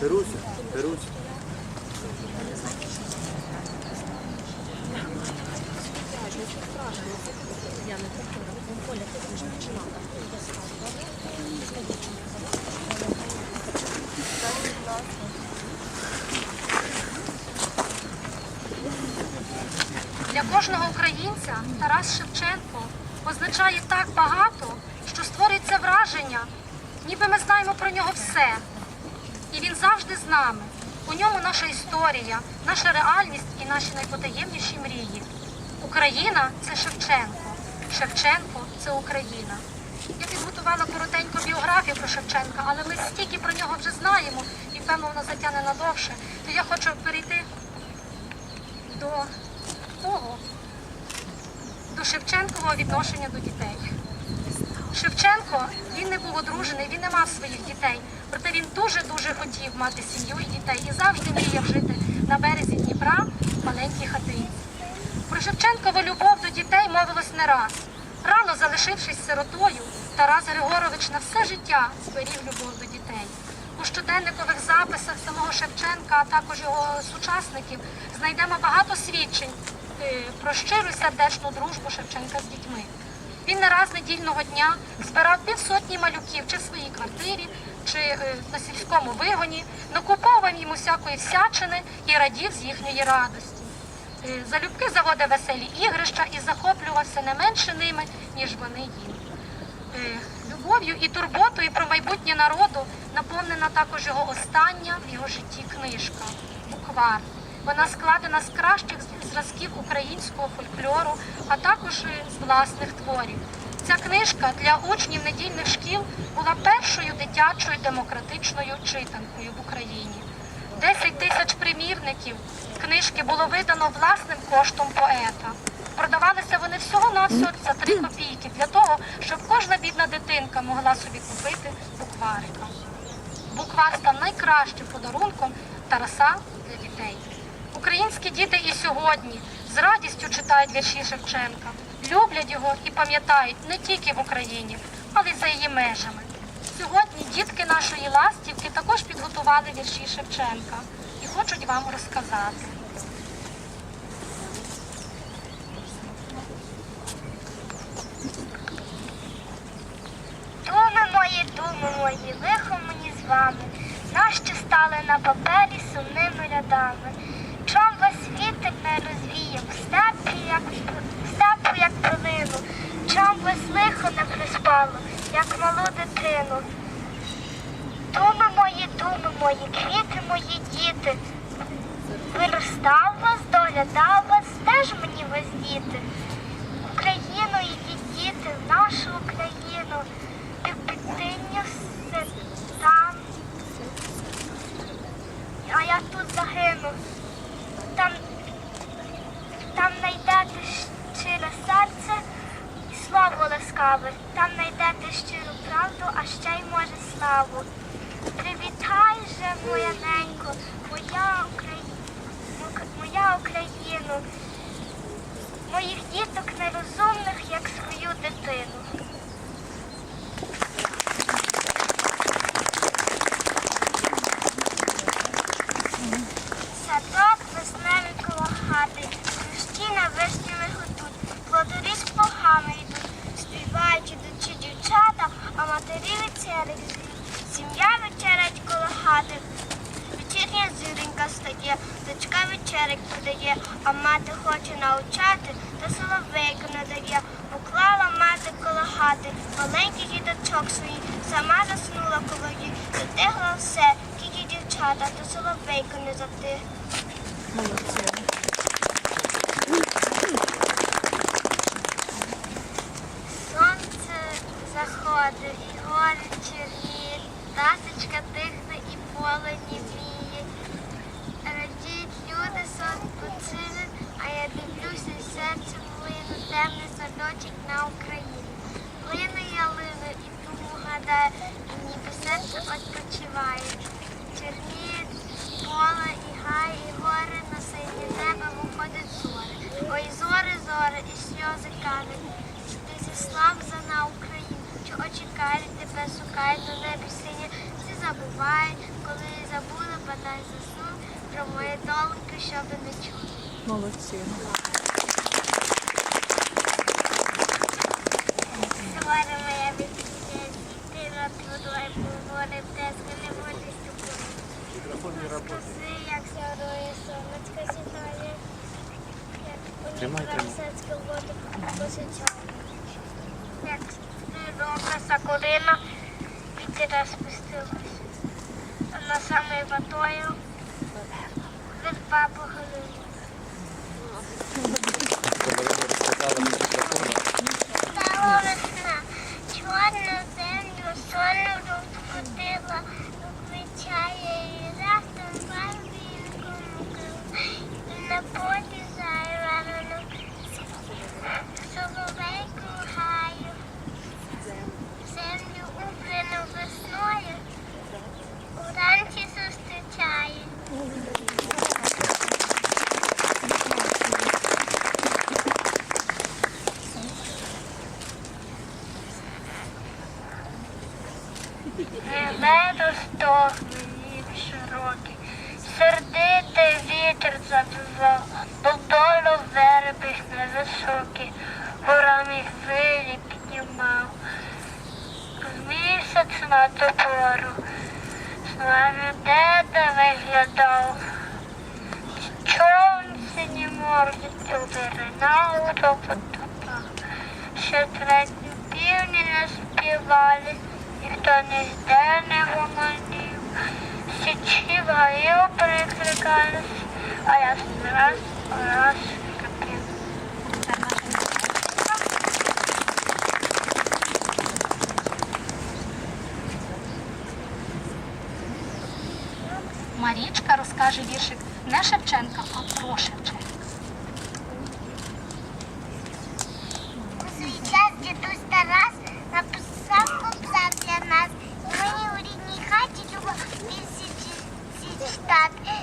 Беруся, беруся. Для кожного українця Тарас Шевченко означає так багато, що створюється враження, ніби ми знаємо про нього все. І він завжди з нами. У ньому наша історія, наша реальність і наші найпотаємніші мрії. Україна це Шевченко. Шевченко це Україна. Я підготувала коротеньку біографію про Шевченка, але ми стільки про нього вже знаємо, і певно вона затягне надовше. То я хочу перейти до того, до Шевченкового відношення до дітей. Шевченко він не був одружений, він не мав своїх дітей. Проте він дуже-дуже хотів мати сім'ю і дітей і завжди мріяв жити на березі Дніпра в маленькій хатині. Про Шевченкову любов до дітей мовилось не раз. Рано залишившись сиротою, Тарас Григорович на все життя зберіг любов до дітей. У щоденникових записах самого Шевченка, а також його сучасників, знайдемо багато свідчень е, про щиру сердечну дружбу Шевченка з дітьми. Він не раз недільного дня збирав півсотні малюків чи в своїй квартирі, чи е, на сільському вигоні, накуповував їм усякої всячини і радів з їхньої радості. Е, Залюбки заводив веселі ігрища і захоплювався не менше ними, ніж вони їм. Е, Любов'ю і турботою про майбутнє народу наповнена також його остання в його житті книжка Буквар. Вона складена з кращих зразків українського фольклору, а також з власних творів. Ця книжка для учнів недільних шкіл була першою дитячою демократичною читанкою в Україні. 10 тисяч примірників книжки було видано власним коштом поета. Продавалися вони всього-навсього за 3 копійки для того, щоб кожна бідна дитинка могла собі купити букварика. Буквар став найкращим подарунком Тараса для дітей. Українські діти і сьогодні з радістю читають вірші Шевченка, люблять його і пам'ятають не тільки в Україні, але й за її межами. Сьогодні дітки нашої ластівки також підготували вірші Шевченка і хочуть вам розказати. Думи мої, думи мої, лихо мені з вами, нащо стали на папері сумними рядами. Чом вас вітер не розвіяв, степу, як, степу, як пилину, чом вас лихо не як малу дитину. Думи мої, думи мої, квіти мої діти, виростав вас, доглядав вас, теж мені вас діти. Україну і діти, нашу Україну, і в підтинню все там. А я тут загину. Там, там знайдете щире серце і слово. Там знайдете щиру правду, а ще й може славу. Привітай же, моя ненько, моя Україна, моя Україну моїх діток нерозумних, як свою дитину. Садок весневий коло хати, дощі на вишнями гудуть, плодорі з плугами йдуть, співають ідучі дівчата, а матері вечерять. Сім'я вечерять коло хати. Вечірня зіренька дочка вечерять подає, а мати хоче навчати, та соловейку не дає. Поклала мати коло хати, маленький діточок свій, сама заснула коло її, затихло все, тільки дівчата, та соловейку не затих. Сонце заходить, і гори чорніють, тасочка тихне і поле німіє. Радіють люди, сон поцілить, а я дивлюся і серце млину, темний садочок на Україні. Плине ялина і тому гадає, і ніби серце відпочиває. Поле і гай, і гори на синє небо виходять зори. Ой, зори, зори, і сльози кажуть. Ти зі слав за на Україну, що очікають тебе, шукають на небі сині, всі забувають, коли забули бодай засну, про мої долги, щоб не чути. Молодці. Твари моя відсіє, ти над водою не волі ступили. Скажи, як сярує сонечко сідає, як у Тримай, тримай. красецьку воду посичає. Як добра сакурина, вітера спустилася. Вона саме водою від бабу Небо стогне їм широкий, сердитий вітер завивав, додолу верби невисокі, горами хвилі піднімав. Місяць на ту пору, з нами деда виглядав. Човн сині мордицю виринав до потопа. Ще третю півні не співали, ніхто ніде не гомонів. Січі гаю перекликались, а я раз раз кипів. Марічка розкаже віршик не Шевченка, а про Шевченка. У дідусь Тарас написав кобзар для нас. І мені у рідній хаті любо тисячі читати.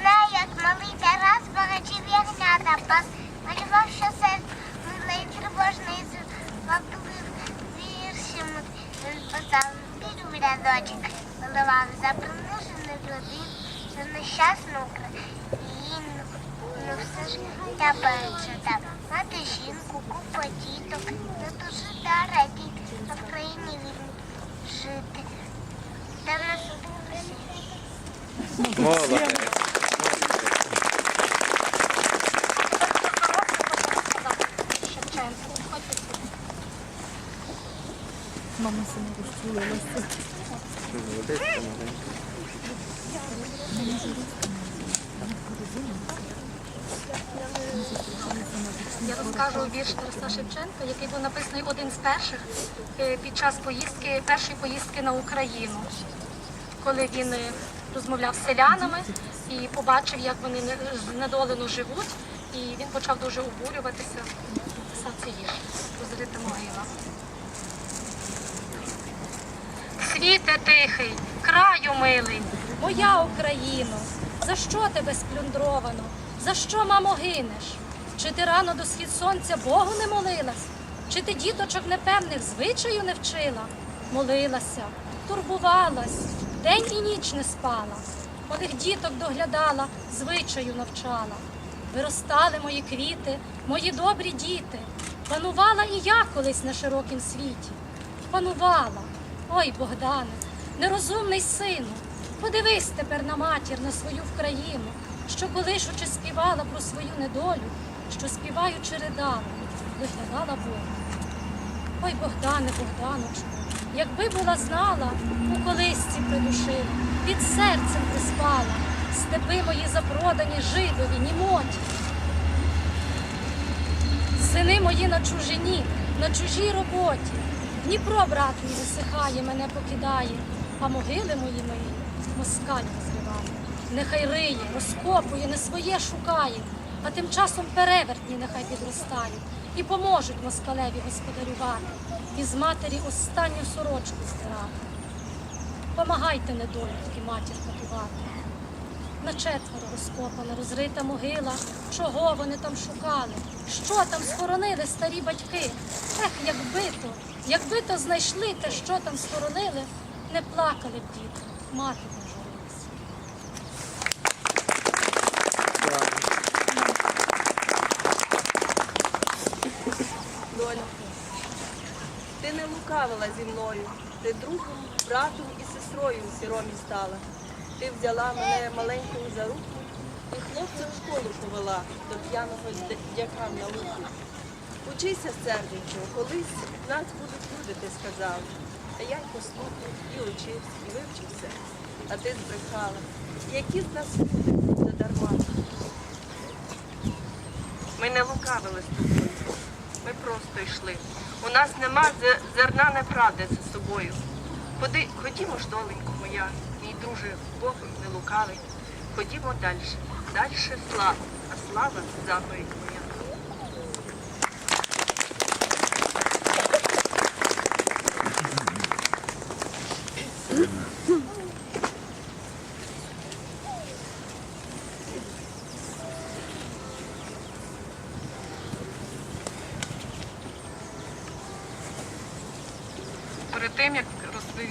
Знаю, як малий Тарас багачів ягнята пас. Малював щосерд милий тривожний звабливий віршем. Він писав віру в рядочок, виливав за принижених людей, за нещасну Україну. Ну я перечитав. Мати жінку, купа діток, не дуже дараді на вільні жити. Тарас Бульбашев. Молодець. Мама сама розчулилася. Молодець, молодець. Розкажу вірш Тараса Шевченка, який був написаний один з перших е, під час поїздки, першої поїздки на Україну, коли він е, розмовляв з селянами і побачив, як вони не- знедолено живуть, і він почав дуже обурюватися. Написав цей вірш «Розрита могила». Світе тихий, краю милий, моя Україно, за що тебе сплюндровано? За що, мамо, гинеш? Чи ти рано до схід сонця Богу не молилась? Чи ти діточок непевних звичаю не вчила? Молилася, турбувалась, день і ніч не спала, малих діток доглядала, звичаю навчала. Виростали мої квіти, мої добрі діти. Панувала і я колись на широкім світі. Панувала. Ой, Богдане, нерозумний сину, подивись тепер на матір, на свою Вкраїну, що колишучи співала про свою недолю, що співаючи ридала, виглядала Бога. Ой, Богдане, Богданочку, якби була знала, у колисці придушила, під серцем приспала, степи мої запродані жидові, німоті. Сини мої на чужині, на чужій роботі. Дніпро, брат мій, висихає, мене покидає, а могили мої мої москаль розриває. Нехай риє, розкопує, не своє шукає, а тим часом перевертні нехай підростають і поможуть москалеві господарювати, і з матері останню сорочку стирати. Помагайте недолюдки матір катувати. На четверо розкопана, розрита могила. Чого вони там шукали? Що там схоронили старі батьки? Ех, якби то, якби то знайшли те, що там схоронили, не плакали б діти, мати не журилися. Ти не лукавила зі мною, ти другом, братом і сестрою сіромі стала. Ти взяла мене маленькою за руку і хлопця в школу повела до п'яного дяка в науку. Учися, серденько, колись нас будуть люди, ти сказав. А я й послухав, і учився, і вивчився, а ти збрехала. Які з нас люди задарма? Ми не лукавили з тобою, ми просто йшли. У нас нема зерна неправди за собою. Ходи, ходімо ж, доленько моя, мій друже, Бог не лукавий. Ходімо далі. Далі слава, а слава заповідь моя. Тим як е,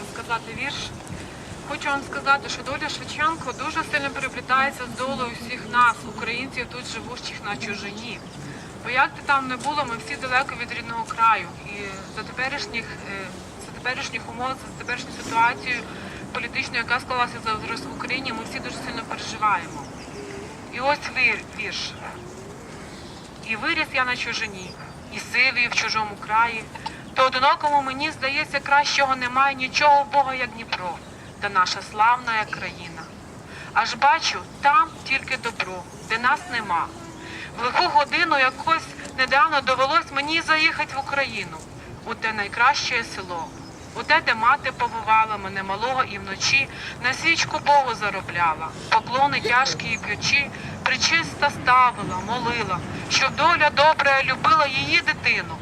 розказати вірш, хочу вам сказати, що доля Шевченко дуже сильно переплітається з долею всіх нас, українців, тут живучих на чужині. Бо як би там не було, ми всі далеко від рідного краю. І за теперішніх, е, за теперішніх умов, за теперішню ситуацію політичну, яка склалася зараз в Україні, ми всі дуже сильно переживаємо. І ось вір- вірш. І виріс я на чужині, і сивий в чужому краї. То одинокому мені здається, кращого немає нічого Бога, як Дніпро, та наша славна країна. Аж бачу, там тільки добро, де нас нема. В лиху годину якось недавно довелось мені заїхати в Україну, у те найкраще село, у те, де мати побувала мене малого і вночі на свічку Богу заробляла, поклони тяжкі і п'ючі, причиста ставила, молила, щоб доля добра любила її дитину.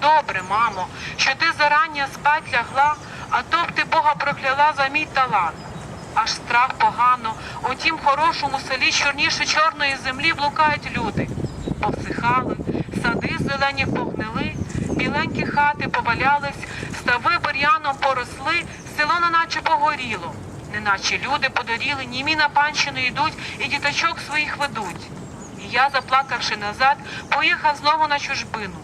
Добре, мамо, що ти зарання спать лягла, а то б ти Бога прокляла за мій талант. Аж страх погано, у тім хорошому селі чорніше чорної землі блукають люди. Повсихали, сади зелені погнили, біленькі хати повалялись, стави бур'яном поросли, село неначе погоріло, неначе люди подоріли, німі на панщину йдуть і діточок своїх ведуть. І я, заплакавши назад, поїхав знову на чужбину.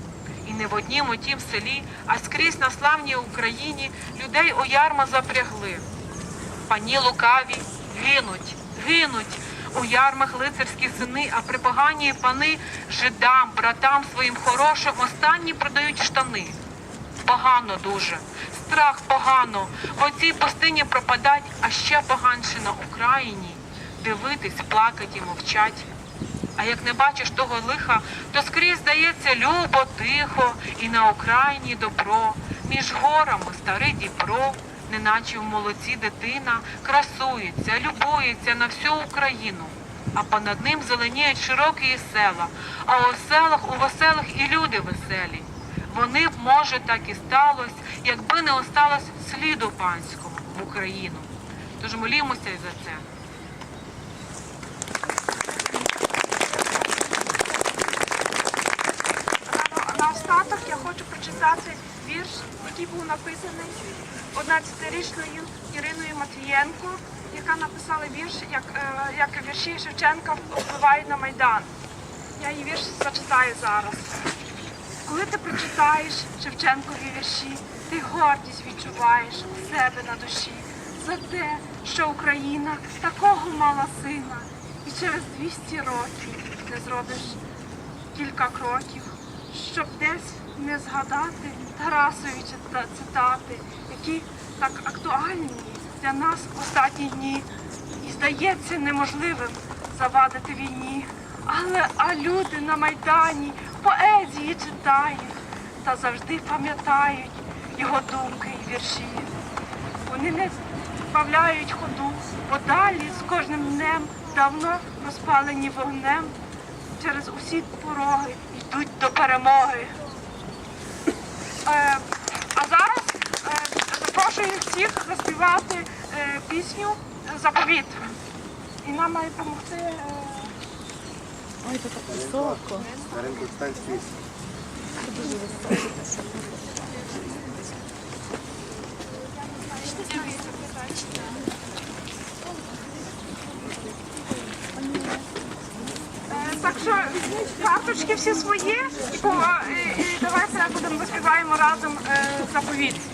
Не в однім у тім селі, а скрізь на славній Україні людей у ярма запрягли. Пані лукаві гинуть, гинуть у ярмах лицарські сини, а при припогані пани жидам, братам своїм хорошим останні продають штани. Погано дуже, страх погано, в оцій пустині пропадать, а ще поганше на Україні. Дивитись, плакать і мовчать. А як не бачиш того лиха, то скрізь здається любо, тихо, і на окраїні добро, між горами старий Дніпро, неначе в молоці дитина, красується, любується на всю Україну. А понад ним зеленіють широкі села, а у селах у веселих і люди веселі. Вони б, може, так і сталося, якби не осталось сліду панського в Україну. Тож молімося і за це. На я хочу прочитати вірш, який був написаний 11-річною Іриною Матвієнко, яка написала вірш, як, е, як вірші Шевченка впливають на Майдан. Я її вірш зачитаю зараз. Коли ти прочитаєш Шевченкові вірші, ти гордість відчуваєш у себе на душі за те, що Україна такого мала сина, і через 200 років не зробиш кілька кроків, щоб десь не згадати Тарасові цитати, які так актуальні для нас в останні дні. І здається неможливим завадити війні. Але а люди на Майдані поезії читають та завжди пам'ятають його думки і вірші. Вони не збавляють ходу, бо далі з кожним днем давно розпалені вогнем через усі пороги йдуть до перемоги. Е, а зараз е, запрошую всіх заспівати е, пісню Заповіт. І нам має допомогти. Е, Ой, це так високо. На ринку стань скрізь. Е, Так що карточки всі свої і, і, і давайте будемо заспіваємо разом е, заповідь.